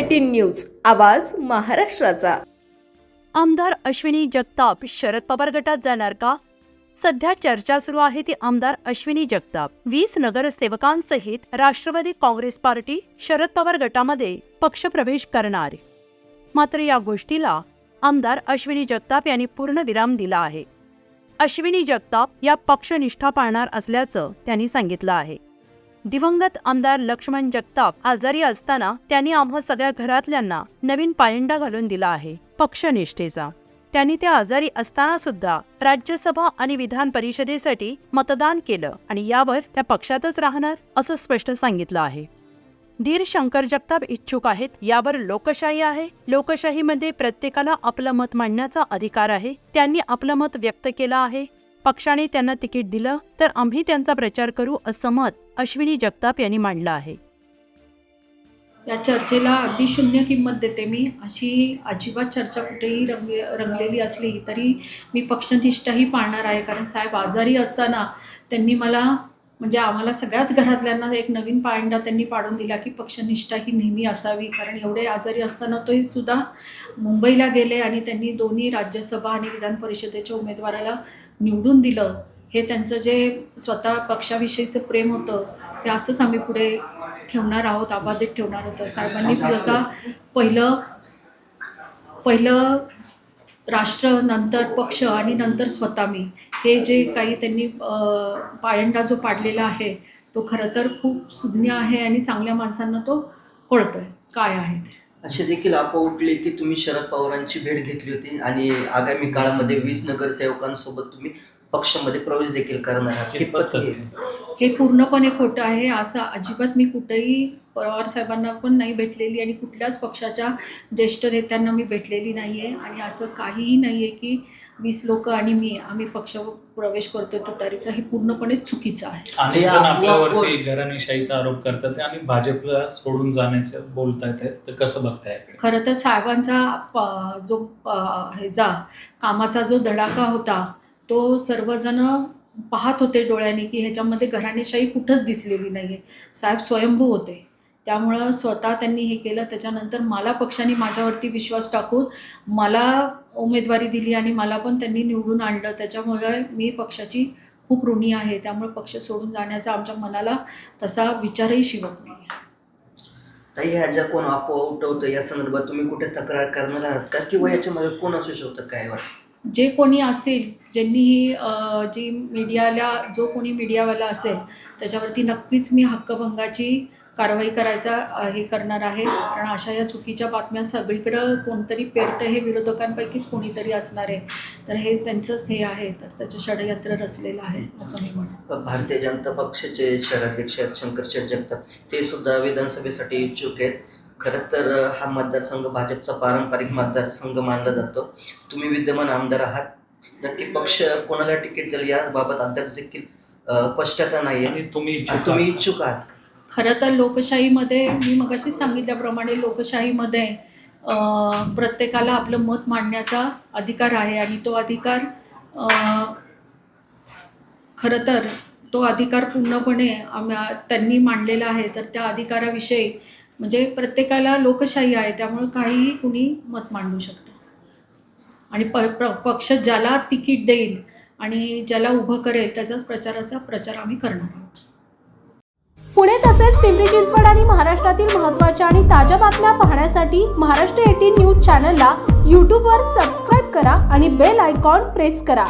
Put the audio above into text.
Eighteen news आवाज महाराष्ट्राचा. आमदार अश्विनी जगताप शरद पवार गटात जाणार का? सध्या चर्चा सुरू आहे ती आमदार अश्विनी जगताप. वीस नगरसेवकांसहित राष्ट्रवादी काँग्रेस पार्टी शरद पवार गटामध्ये पक्षप्रवेश करणार. मात्र या गोष्टीला आमदार अश्विनी जगताप यांनी पूर्ण विराम दिला आहे. अश्विनी जगताप या पक्षनिष्ठा पाळणार असल्याचं त्यांनी सांगितलं आहे. दिवंगत आमदार लक्ष्मण जगताप आजारी असताना त्यांनी आम्हा सगळ्या घरातल्यांना नवीन पायंडा घालून दिला आहे पक्षनिष्ठेचा. त्यांनी त्या आजारी असताना सुद्धा राज्यसभा आणि विधान परिषदेसाठी मतदान केलं आणि यावर त्या पक्षातच राहणार असं स्पष्ट सांगितलं आहे. धीर शंकर जगताप इच्छुक आहेत यावर लोकशाही आहे. लोकशाहीमध्ये प्रत्येकाला आपलं मत मांडण्याचा अधिकार आहे. त्यांनी आपलं मत व्यक्त केलं आहे. पक्षाने त्यांना तिकीट दिलं तर आम्ही त्यांचा प्रचार करू असं मत अश्विनी जगताप यांनी मांडलं आहे. या चर्चेला अगदी शून्य किंमत देते मी. अशी अजिबात चर्चा कुठेही रंग रंगलेली असली तरी मी पक्षनिष्ठाही पाळणार आहे. कारण साहेब आजारी असताना त्यांनी मला म्हणजे आम्हाला सगळ्याच घरातल्यांना एक नवीन पायंडा त्यांनी पाडून दिला की पक्षनिष्ठा ही नेहमी असावी. कारण एवढे आजारी असताना तोही सुद्धा मुंबईला गेले आणि त्यांनी दोन्ही राज्यसभा आणि विधान परिषदेच्या उमेदवाराला निवडून दिलं. हे त्यांचं जे स्वतः पक्षाविषयीचं प्रेम होतं ते असंच आम्ही पुढे ठेवणार आहोत अबाधित ठेवणार होतं साहेबांनी जसा पहिलं पहिलं राष्ट्र नंतर पक्ष आणि नंतर स्वतः मी. हे जे काही त्यांनी पायंडा जो पाडलेला आहे तो खरं तर खूप सुज्ञ आहे आणि चांगल्या माणसांना तो कळतोय. काय आहे ते? असे देखील अफवा उठले की तुम्ही शरद पवारांची भेट घेतली होती आणि आगामी काळामध्ये वीस नगरसेवकांसोबत तुम्ही पक्षामध्ये प्रवेश देखील करणार कितपत हे? पूर्णपणे खोटं आहे. असं अजिबात मी कुठेही पवार साहेबांना पण नाही भेटलेली आणि कुठल्याच पक्षाच्या ज्येष्ठ नेत्यांना मी भेटलेली नाही आहे आणि असं काहीही नाही आहे की वीस लोक आणि मी आम्ही पक्ष प्रवेश करतोय तुतारीचा हे पूर्णपणे चुकीचं आहे. हे अफवा आपल्यावरती घराणेशाहीचा आरोप करतात आणि भाजपला सोडून जाण्याचं बोलतायत तर कसं बघताय? खरं तर साहेबांचा जो ह्याचा कामाचा जो धडाका होता तो सर्वजण पाहत होते डोळ्याने की ह्याच्यामध्ये घराणेशाही कुठंच दिसलेली नाही आहे साहेब स्वयंभू होते. त्यामुळं स्वतः त्यांनी हे केलं. त्याच्यानंतर मला पक्षाने माझ्यावरती विश्वास टाकून मला उमेदवारी दिली आणि मला पण त्यांनी निवडून आणलं. त्याच्यामुळे मी पक्षाची खूप ऋणी आहे. त्यामुळे पक्ष सोडून जाण्याचा आमच्या मनाला तसा विचारही शिवत नाही आहे ताई ह्या ज्या कोण अफवा उठवतं या संदर्भात तुम्ही कुठे तक्रार करणार आहात? का किंवा याच्यामध्ये कोण असू शकतं काय वाटतं? जे कोणी असेल ज्यांनी ही जी मीडियाला जो कोणी मीडियावाला असेल त्याच्यावरती नक्कीच मी हक्कभंगाची कारवाई करायचा हे करणार आहे. कारण अशा या चुकीच्या बातम्या सगळीकडं कोणतरी पेरतं हे विरोधकांपैकीच कोणीतरी असणार आहे. तर हे त्यांचंच हे आहे. तर त्याचं षडयंत्र रचलेलं आहे असं मी म्हणतो भारतीय जनता पक्षाचे शहराध्यक्ष शंकर शंकरशेठ जगताप ते सुद्धा विधानसभेसाठी इच्छुक आहेत. खरं तर हा मतदारसंघ भाजपचा पारंपरिक मतदारसंघ मानला जातो. तुम्ही विद्यमान आमदार आहात. नक्की पक्ष कोणाला तिकीट दिलं याबाबत अद्याप देखील स्पष्टता नाही आणि तुम्ही इच्छुक तुम्ही. इच्छुक आहात? खरं तर लोकशाहीमध्ये मी मगाशीच सांगितल्याप्रमाणे लोकशाहीमध्ये अं, प्रत्येकाला आपलं मत मांडण्याचा अधिकार आहे. आणि तो अधिकार खरं तर तो अधिकार पूर्णपणे आम्हा त्यांनी मांडलेला आहे. तर त्या अधिकाराविषयी म्हणजे प्रत्येकाला लोकशाही आहे त्यामुळं काहीही कुणी मत मांडू शकतं. आणि प प्र पक्ष ज्याला तिकीट देईल आणि ज्याला उभं करेल त्याचाच प्रचाराचा प्रचार आम्ही करणार आहोत. पुणे तसेच पिंपरी चिंचवड आणि महाराष्ट्रातील महत्त्वाच्या आणि ताज्या बातम्या पाहण्यासाठी महाराष्ट्र एटीन न्यूज चॅनलला यूट्यूबवर सबस्क्राईब करा आणि बेल आयकॉन प्रेस करा.